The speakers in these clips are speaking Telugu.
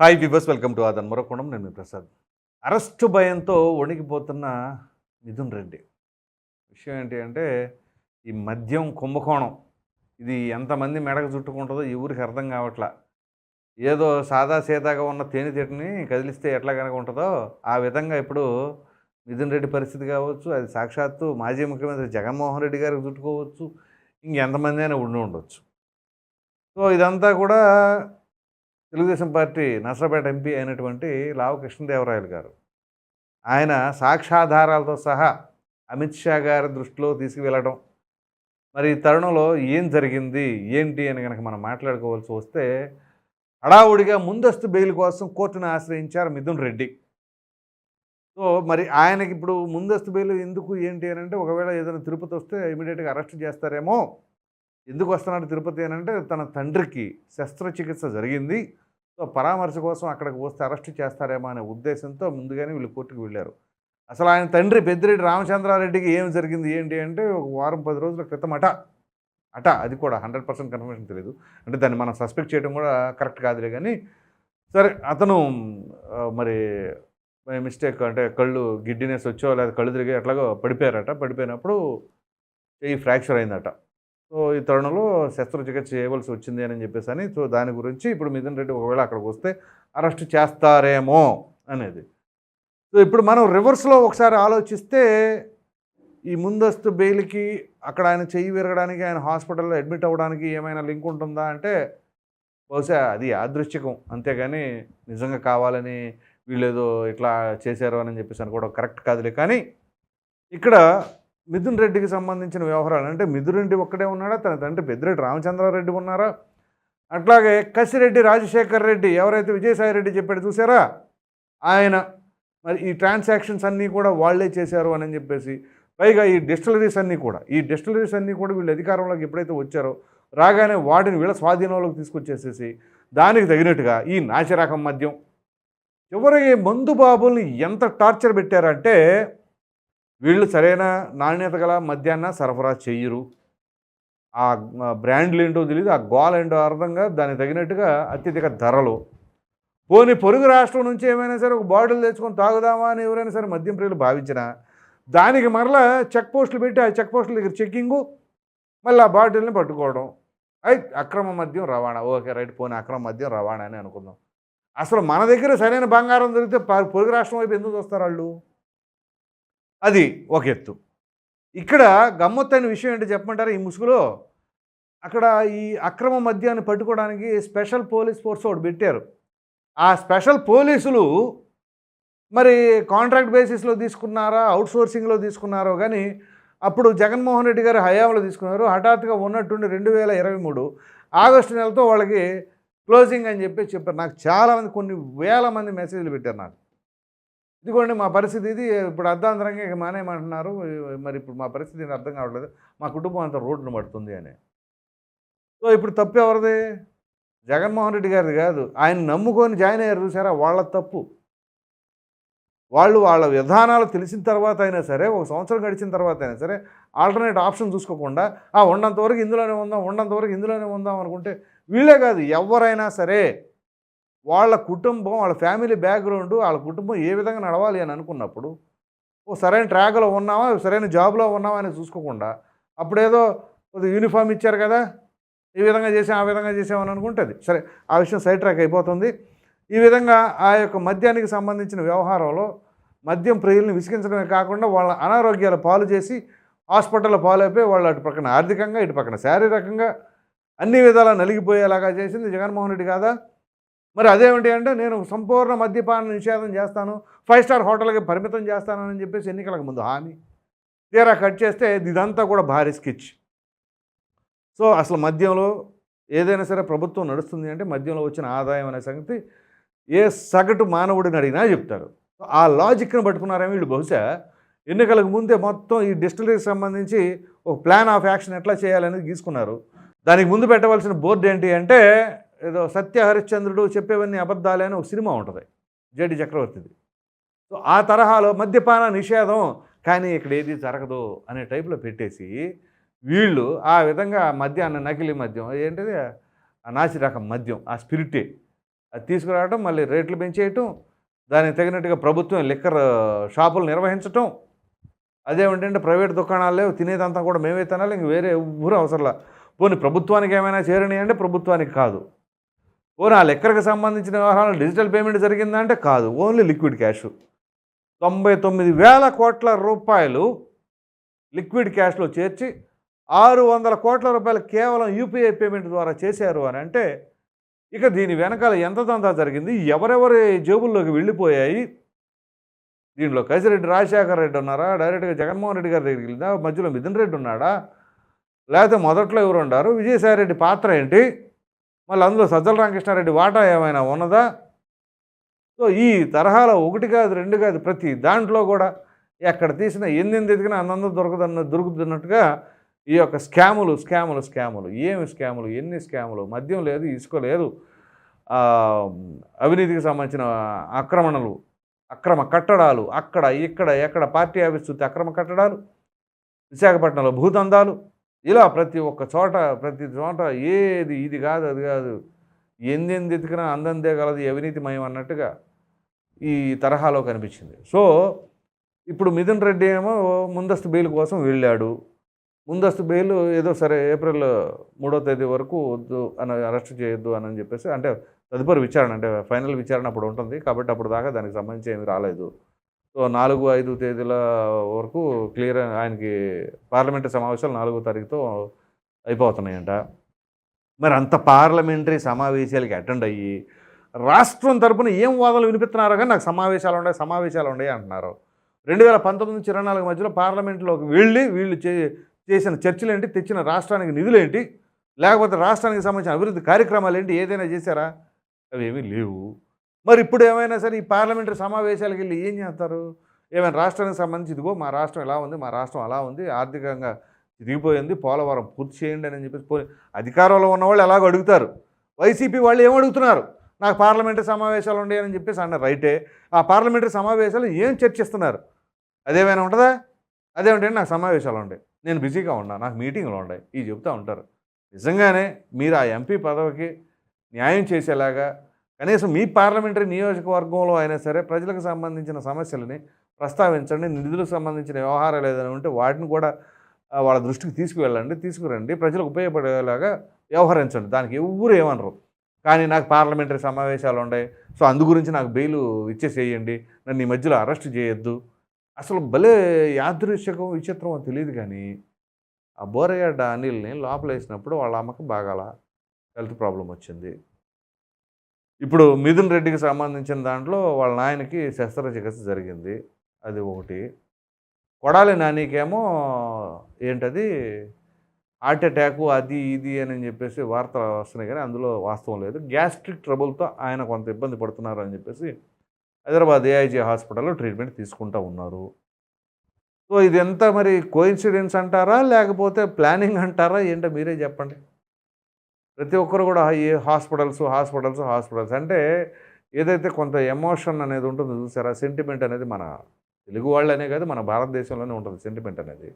Hi viewers welcome to Aadhan మరొకోణం నేను మీ ప్రసాద్. అరెస్టు భయంతో వణికిపోతున్న మిథున్ రెడ్డి. విషయం ఏంటి అంటే ఈ మద్యం కుంభకోణం. ఇది ఎంతమంది మెడకు చుట్టుకుంటుందో ఈ ఊరికి అర్థం కావట్లా. ఏదో సాదా సీదాగా ఉన్న తేనెతీటని కదిలిస్తే ఎట్లా కనుక ఉంటుందో ఆ విధంగా ఇప్పుడు మిథున్ రెడ్డి పరిస్థితి కావచ్చు అది సాక్షాత్తు మాజీ ముఖ్యమంత్రి జగన్మోహన్ రెడ్డి గారికి చుట్టుకోవచ్చు ఇంకెంతమంది అయినా ఉండి ఉండొచ్చు. సో ఇదంతా కూడా తెలుగుదేశం పార్టీ నసరపేట ఎంపీ అయినటువంటి లావు కృష్ణదేవరాయలు గారు. ఆయన సాక్ష్యాధారాలతో సహా అమిత్ షా గారి దృష్టిలో తీసుకువెళ్ళడం. మరి ఈ తరుణంలో ఏం జరిగింది? ఏంటి అని కనుక మనం మాట్లాడుకోవాల్సి వస్తే హడావుడిగా ముందస్తు బెయిల్ కోసం కోర్టును ఆశ్రయించారు మిథున్ రెడ్డి. సో మరి ఆయనకి ఇప్పుడు ముందస్తు బెయిల్ ఎందుకు? ఏంటి అని అంటే ఒకవేళ ఏదైనా తిరుపతి వస్తే ఇమీడియట్గా అరెస్ట్ చేస్తారేమో ఎందుకు వస్తున్నాడు తిరుపతి అని అంటే తన తండ్రికి శస్త్రచికిత్స జరిగింది. సో పరామర్శ కోసం అక్కడికి వస్తే అరెస్ట్ చేస్తారేమో అనే ఉద్దేశంతో ముందుగానే వీళ్ళు కోర్టుకు వెళ్ళారు. అసలు ఆయన తండ్రి పెద్దిరెడ్డి రామచంద్రారెడ్డికి ఏం జరిగింది ఏంటి అంటే ఒక వారం పది రోజుల క్రితం అట. అట అది కూడా హండ్రెడ్ పర్సెంట్ కన్ఫర్మేషన్ తెలియదు అంటే దాన్ని మనం సస్పెక్ట్ చేయడం కూడా కరెక్ట్ కాదులే కానీ సరే అతను మరి మిస్టేక్ అంటే కళ్ళు గిడ్డినెస్ వచ్చో లేదా కళ్ళు తిరిగి ఎట్లాగో పడిపోయారట. పడిపోయినప్పుడు ఈ ఫ్రాక్చర్ అయిందట. సో ఈ తరుణంలో శస్త్రచికిత్స చేయవలసి వచ్చింది అని చెప్పేసి అని సో దాని గురించి ఇప్పుడు మిథున్ రెడ్డి ఒకవేళ అక్కడికి వస్తే అరెస్ట్ చేస్తారేమో అనేది. సో ఇప్పుడు మనం రివర్స్లో ఒకసారి ఆలోచిస్తే ఈ ముందస్తు బెయిల్కి అక్కడ ఆయన చెయ్యి విరగడానికి ఆయన హాస్పిటల్లో అడ్మిట్ అవ్వడానికి ఏమైనా లింక్ ఉంటుందా అంటే బహుశా అది యాదృశ్చికం అంతేగాని నిజంగా కావాలని వీళ్ళేదో ఇట్లా చేశారు అని చెప్పేసి అనుకోవడం కరెక్ట్ కాదులే కానీ ఇక్కడ మిథున్ రెడ్డికి సంబంధించిన వ్యవహారాలు అంటే మిథున్ రెడ్డి ఒక్కడే ఉన్నాడా? తన తండ్రి పెద్దిరెడ్డి రామచంద్రారెడ్డి ఉన్నారా? అట్లాగే కసిరెడ్డి రాజశేఖర్ రెడ్డి ఎవరైతే విజయసాయి రెడ్డి చెప్పాడు చూసారా? ఆయన మరి ఈ ట్రాన్సాక్షన్స్ అన్నీ కూడా వాళ్ళే చేశారు అని చెప్పేసి పైగా ఈ డిస్టిలరీస్ అన్నీ కూడా ఈ డిస్టిలరీస్ అన్నీ కూడా వీళ్ళు అధికారంలోకి ఎప్పుడైతే వచ్చారో రాగానే వాటిని వీళ్ళ స్వాధీనంలోకి తీసుకొచ్చేసేసి దానికి తగినట్టుగా ఈ నాసిరకం మద్యం చివరికి మందు బాబుల్ని ఎంత టార్చర్ పెట్టారంటే వీళ్ళు సరైన నాణ్యత గల మద్యాన్న సరఫరా చెయ్యరు. ఆ బ్రాండ్లు ఏంటో తెలియదు ఆ గోల్ ఏంటో అర్థంగా దానికి తగినట్టుగా అత్యధిక ధరలు. పోనీ పొరుగు రాష్ట్రం నుంచి ఏమైనా సరే ఒక బాటిల్ తెచ్చుకొని తాగుదామా అని ఎవరైనా సరే మద్యం ప్రియులు భావించిన దానికి మరలా చెక్ పోస్టులు పెట్టి ఆ చెక్ పోస్టుల దగ్గర చెక్కింగు మళ్ళీ ఆ బాటిల్ని పట్టుకోవడం. అయి అక్రమ మద్యం రవాణా. ఓకే రైట్ పోనీ అక్రమ మద్యం రవాణా అని అనుకుందాం. అసలు మన దగ్గర సరైన బంగారం దొరికితే ప- పొరుగు రాష్ట్రం వైపు ఎందుకు వస్తారు వాళ్ళు? అది ఒక ఎత్తు. ఇక్కడ గమ్మత్తైన విషయం ఏంటో చెప్పమంటారా? ఈ ముసుగులో అక్కడ ఈ అక్రమ మద్యాన్ని పట్టుకోవడానికి స్పెషల్ పోలీస్ ఫోర్స్ ఒకటి పెట్టారు. ఆ స్పెషల్ పోలీసులు మరి కాంట్రాక్ట్ బేసిస్లో తీసుకున్నారా? అవుట్సోర్సింగ్లో తీసుకున్నారో? కానీ అప్పుడు జగన్మోహన్ రెడ్డి గారు హయాంలో తీసుకున్నారు. హఠాత్తుగా ఉన్నట్టుండి రెండు వేల ఇరవై మూడు ఆగస్టు నెలతో వాళ్ళకి క్లోజింగ్ అని చెప్పి చెప్పారు. నాకు చాలామంది కొన్ని వేల మంది మెసేజ్లు పెట్టారు నాకు. ఇదిగోండి మా పరిస్థితి ఇది. ఇప్పుడు అర్ధాంతరంగా ఇక మానేయమంటున్నారు. మరి ఇప్పుడు మా పరిస్థితి అర్థం కావట్లేదు. మా కుటుంబం అంతా రోడ్డును పడుతుంది అని. సో ఇప్పుడు తప్పు ఎవరిది? జగన్మోహన్ రెడ్డి గారిది కాదు. ఆయన నమ్ముకొని జాయిన్ అయ్యారు చూసారా వాళ్ళ తప్పు. వాళ్ళు వాళ్ళ విధానాలు తెలిసిన తర్వాత అయినా సరే ఒక సంవత్సరం గడిచిన తర్వాత అయినా సరే ఆల్టర్నేట్ ఆప్షన్ చూసుకోకుండా ఆ ఉన్నంతవరకు ఇందులోనే ఉందాం ఉన్నంతవరకు ఇందులోనే ఉందాం అనుకుంటే వీళ్ళే కాదు. ఎవరైనా సరే వాళ్ళ కుటుంబం వాళ్ళ ఫ్యామిలీ బ్యాక్గ్రౌండ్ వాళ్ళ కుటుంబం ఏ విధంగా నడవాలి అని అనుకున్నప్పుడు ఓ సరైన ట్రాక్లో ఉన్నామా సరైన జాబ్లో ఉన్నామా అని చూసుకోకుండా అప్పుడేదో కొద్దిగా యూనిఫామ్ ఇచ్చారు కదా ఈ విధంగా చేసాం ఆ విధంగా చేసామని అనుకుంటుంది. సరే ఆ విషయం సైడ్ ట్రాక్ అయిపోతుంది. ఈ విధంగా ఆ యొక్క మద్యానికి సంబంధించిన వ్యవహారంలో మద్యం ప్రియుల్ని విసిగించడమే కాకుండా వాళ్ళ అనారోగ్యాల పాలు చేసి హాస్పిటల్లో పాలైపోయి వాళ్ళు అటు పక్కన ఆర్థికంగా ఇటు పక్కన శారీరకంగా అన్ని విధాలా నలిగిపోయేలాగా చేసింది జగన్మోహన్ రెడ్డి కాదా? మరి అదేమిటి అంటే నేను సంపూర్ణ మద్యపాన నిషేధం చేస్తాను ఫైవ్ స్టార్ హోటల్కి పరిమితం చేస్తానని చెప్పేసి ఎన్నికలకు ముందు హామీ. తీరా కట్ చేస్తే ఇదంతా కూడా భారీ స్కిచ్. సో అసలు మద్యంలో ఏదైనా సరే ప్రభుత్వం నడుస్తుంది అంటే మద్యంలో వచ్చిన ఆదాయం అనే సంగతి ఏ సగటు మానవుడిని అడిగినా చెప్తారు. ఆ లాజిక్ను పట్టుకున్నారేమో వీళ్ళు బహుశా ఎన్నికలకు ముందే మొత్తం ఈ డిస్టిలరీకి సంబంధించి ఒక ప్లాన్ ఆఫ్ యాక్షన్ ఎట్లా చేయాలనేది గీసుకున్నారు. దానికి ముందు పెట్టవలసిన బోర్డు ఏంటి అంటే ఏదో సత్య హరిశ్చంద్రుడు చెప్పేవన్నీ అబద్ధాలే అని ఒక సినిమా ఉంటుంది జేడి చక్రవర్తిది. సో ఆ తరహాలో మద్యపాన నిషేధం కానీ ఇక్కడ ఏది జరగదు అనే టైప్లో పెట్టేసి వీళ్ళు ఆ విధంగా మద్యాన్ని నకిలీ మద్యం ఏంటిది? ఆ నాసి రకం మద్యం ఆ స్పిరిటే అది తీసుకురావడం మళ్ళీ రేట్లు పెంచేయటం దానికి తగినట్టుగా ప్రభుత్వం లిక్కర్ షాపులు నిర్వహించటం అదేమిటంటే ప్రైవేట్ దుకాణాలు తినేదంతా కూడా మేమే తినాలి ఇంక వేరే ఊరు అవసరంలా. పోనీ ప్రభుత్వానికి ఏమైనా చేరని అంటే ప్రభుత్వానికి కాదు. ఓ ఆ లెక్కలకు సంబంధించిన వ్యవహారాలు డిజిటల్ పేమెంట్ జరిగిందా అంటే కాదు. Only liquid cash. తొంభై తొమ్మిది వేల కోట్ల రూపాయలు లిక్విడ్ క్యాష్లో చేర్చి ఆరు వందల కోట్ల రూపాయలు కేవలం యూపీఐ పేమెంట్ ద్వారా చేశారు అని అంటే ఇక దీని వెనకాల ఎంతదంతా జరిగింది? ఎవరెవరి జేబుల్లోకి వెళ్ళిపోయాయి? దీంట్లో కసిరెడ్డి రాజశేఖర రెడ్డి ఉన్నారా? డైరెక్ట్గా జగన్మోహన్ రెడ్డి గారి దగ్గరికి వెళ్ళిందా? మధ్యలో మిథున్ రెడ్డి ఉన్నాడా? లేకపోతే మొదట్లో ఎవరు ఉన్నారు విజయసాయిరెడ్డి పాత్ర ఏంటి? మళ్ళీ అందులో సజ్జల రామకృష్ణారెడ్డి వాటా ఏమైనా ఉన్నదా? సో ఈ తరహాలో ఒకటి కాదు రెండు కాదు ప్రతి దాంట్లో కూడా ఎక్కడ తీసినా ఎన్ని ఎదిగినా అందందో దొరకదన్న దొరుకుతున్నట్టుగా ఈ యొక్క స్కాములు స్కాములు స్కాములు. ఏమి స్కాములు? ఎన్ని స్కాములు? మద్యం లేదు ఇసుక లేదు. అవినీతికి సంబంధించిన ఆక్రమణలు అక్రమ కట్టడాలు అక్కడ ఇక్కడ ఎక్కడ పార్టీ ఆఫీస్ చూస్తే అక్రమ కట్టడాలు విశాఖపట్నంలో భూదందాలు ఇలా ప్రతి ఒక్క చోట ప్రతి చోట ఏది ఇది కాదు అది కాదు. ఎందెంది ఎతికినా అందందే కలదు అవినీతిమయం అన్నట్టుగా ఈ తరహాలో కనిపించింది. సో ఇప్పుడు మిథున్ రెడ్డి ఏమో ముందస్తు బెయిల్ కోసం వెళ్ళాడు. ముందస్తు బెయిల్ ఏదో సరే ఏప్రిల్ మూడో తేదీ వరకు వద్దు అని అరెస్ట్ చేయొద్దు అని చెప్పేసి అంటే తదుపరి విచారణ అంటే ఫైనల్ విచారణ అప్పుడు ఉంటుంది. కాబట్టి అప్పుడు దాకా దానికి సంబంధించి ఏమీ రాలేదు. సో నాలుగు ఐదు తేదీల వరకు క్లియర్ ఆయనకి పార్లమెంటరీ సమావేశాలు నాలుగో తారీఖుతో అయిపోతున్నాయంట. మరి అంత పార్లమెంటరీ సమావేశాలకి అటెండ్ అయ్యి రాష్ట్రం తరపున ఏం వాదనలు వినిపిస్తున్నారో కానీ నాకు సమావేశాలు ఉన్నాయి సమావేశాలు ఉన్నాయి అంటున్నారు. రెండు వేల పంతొమ్మిది నుంచి ఇరవై నాలుగు మధ్యలో పార్లమెంట్లోకి వెళ్ళి వీళ్ళు చే చేసిన చర్చలు ఏంటి తెచ్చిన రాష్ట్రానికి నిధులు ఏంటి లేకపోతే రాష్ట్రానికి సంబంధించిన అభివృద్ధి కార్యక్రమాలు ఏంటి ఏదైనా చేశారా? అవి ఏమీ లేవు. మరి ఇప్పుడు ఏమైనా సరే ఈ పార్లమెంటరీ సమావేశాలకు వెళ్ళి ఏం చేస్తారు? ఏమైనా రాష్ట్రానికి సంబంధించి ఇదిగో మా రాష్ట్రం ఎలా ఉంది మా రాష్ట్రం అలా ఉంది ఆర్థికంగా తిరిగిపోయింది పోలవరం పూర్తి చేయండి అని చెప్పేసి పోయి అధికారంలో ఉన్నవాళ్ళు ఎలాగో అడుగుతారు. వైసీపీ వాళ్ళు ఏం అడుగుతున్నారు? నాకు పార్లమెంటరీ సమావేశాలు ఉండేయని చెప్పేసి అన్న రైటే. ఆ పార్లమెంటరీ సమావేశాలు ఏం చర్చిస్తున్నారు? అదేమైనా ఉంటుందా? అదేమిటంటే నాకు సమావేశాలు ఉండే. నేను బిజీగా ఉన్నా నాకు మీటింగ్లు ఉన్నాయి ఇవి చెప్తూ ఉంటారు. నిజంగానే మీరు ఆ ఎంపీ పదవికి న్యాయం చేసేలాగా కనీసం మీ పార్లమెంటరీ నియోజకవర్గంలో అయినా సరే ప్రజలకు సంబంధించిన సమస్యలని ప్రస్తావించండి నిధులకు సంబంధించిన వ్యవహారాలు ఏదైనా ఉంటే వాటిని కూడా వాళ్ళ దృష్టికి తీసుకువెళ్ళండి తీసుకురండి ప్రజలకు ఉపయోగపడేలాగా వ్యవహరించండి. దానికి ఎవరు ఏమనరు. కానీ నాకు పార్లమెంటరీ సమావేశాలు ఉన్నాయి సో అందు గురించి నాకు బెయిల్ ఇచ్చేసేయండి నన్ను ఈ మధ్యలో అరెస్ట్ చేయొద్దు. అసలు భలే యాదృశ్యకం విచిత్రం తెలియదు కానీ ఆ బోరయ్య అనిల్ని లోపల వేసినప్పుడు వాళ్ళ అమ్మకి బాగాల హెల్త్ ప్రాబ్లం వచ్చింది. ఇప్పుడు మిథున్ రెడ్డికి సంబంధించిన దాంట్లో వాళ్ళ నాయనకి శస్త్రచికిత్స జరిగింది. అది ఒకటి. కొడాలి నానికేమో ఏంటది? హార్ట్ అటాకు అది ఇది అని చెప్పేసి వార్తలు వస్తున్నాయి కానీ అందులో వాస్తవం లేదు. గ్యాస్ట్రిక్ ట్రబుల్తో ఆయన కొంత ఇబ్బంది పడుతున్నారు అని చెప్పేసి హైదరాబాద్ ఏఐజీ హాస్పిటల్లో ట్రీట్మెంట్ తీసుకుంటూ ఉన్నారు. సో ఇది ఎంత మరి కోయిన్సిడెన్స్ అంటారా? లేకపోతే ప్లానింగ్ అంటారా? ఏంటో మీరే చెప్పండి. ప్రతి ఒక్కరు కూడా ఈ హాస్పిటల్స్ హాస్పిటల్స్ హాస్పిటల్స్ అంటే ఏదైతే కొంత ఎమోషన్ అనేది ఉంటుందో చూసారా? సెంటిమెంట్ అనేది మన తెలుగు వాళ్ళనే కాదు మన భారతదేశంలోనే ఉంటుంది సెంటిమెంట్ అనేది.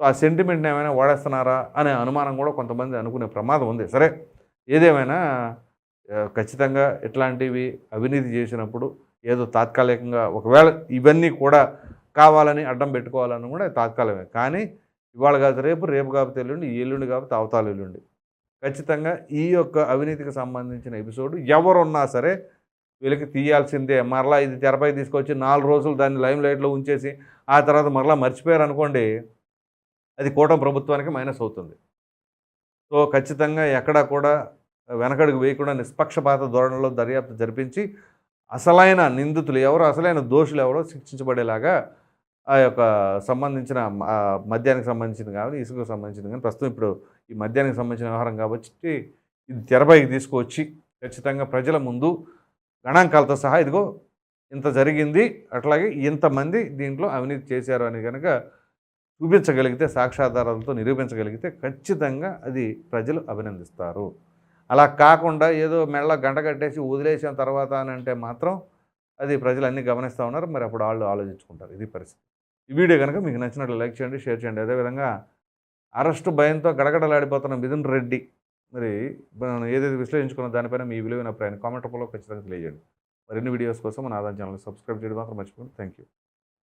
సో ఆ సెంటిమెంట్ని ఏమైనా వాడేస్తున్నారా అనే అనుమానం కూడా కొంతమంది అనుకునే ప్రమాదం ఉంది. సరే ఏదేమైనా ఖచ్చితంగా ఇట్లాంటివి అవినీతి చేసినప్పుడు ఏదో తాత్కాలికంగా ఒకవేళ ఇవన్నీ కూడా కావాలని అడ్డం పెట్టుకోవాలని కూడా తాత్కాలికమే. కానీ ఇవాళ కాదు రేపు రేపు కాబట్టి ఎల్లుండి ఎల్లుండి కాబట్టి అవతాలు ఎల్లుండి. ఖచ్చితంగా ఈ యొక్క అవినీతికి సంబంధించిన ఎపిసోడ్ ఎవరున్నా సరే వీళ్ళకి తీయాల్సిందే. మరలా ఇది తెరపై తీసుకొచ్చి నాలుగు రోజులు దాన్ని లైమ్ లైట్లో ఉంచేసి ఆ తర్వాత మరలా మర్చిపోయారు అనుకోండి అది కూటమి ప్రభుత్వానికి మైనస్ అవుతుంది. సో ఖచ్చితంగా ఎక్కడా కూడా వెనకడుగు వేయకుండా నిష్పక్షపాత ధోరణిలో దర్యాప్తు జరిపించి అసలైన నిందితులు ఎవరు అసలైన దోషులు ఎవరో శిక్షించబడేలాగా ఆ యొక్క సంబంధించిన మద్యానికి సంబంధించిన కానీ ఇసుకకు సంబంధించిన కానీ ప్రస్తుతం ఇప్పుడు ఈ మద్యానికి సంబంధించిన వ్యవహారం కాబట్టి ఇది తెరపైకి తీసుకువచ్చి ఖచ్చితంగా ప్రజల ముందు గణాంకాలతో సహా ఇదిగో ఇంత జరిగింది అట్లాగే ఇంతమంది దీంట్లో అవినీతి చేశారు అని కనుక చూపించగలిగితే సాక్ష్యాధారాలతో నిరూపించగలిగితే ఖచ్చితంగా అది ప్రజలు అభినందిస్తారు. అలా కాకుండా ఏదో మెళ్ళ గంట కట్టేసి వదిలేసిన తర్వాత అని అంటే మాత్రం అది ప్రజలు అన్నీ గమనిస్తూ ఉన్నారు. మరి అప్పుడు వాళ్ళు ఆలోచించుకుంటారు. ఇది పరిస్థితి. ఈ వీడియో కనుక మీకు నచ్చినట్లు లైక్ చేయండి షేర్ చేయండి. అదేవిధంగా అరెస్టు భయంతో గడగడలాడిపోతున్న మిథున్ రెడ్డి. మరి మనం ఏదైతే విశ్లేషించుకున్న దానిపైన మీ విలువైన అభిప్రాయాన్ని కామెంట్ రూపంలో ఖచ్చితంగా తెలియజేయండి. మరిన్ని వీడియోస్ కోసం మన ఆదాయం ఛానల్ సబ్స్క్రైబ్ చేయడం మాత్రం మర్చిపోండి థ్యాంక్ యూ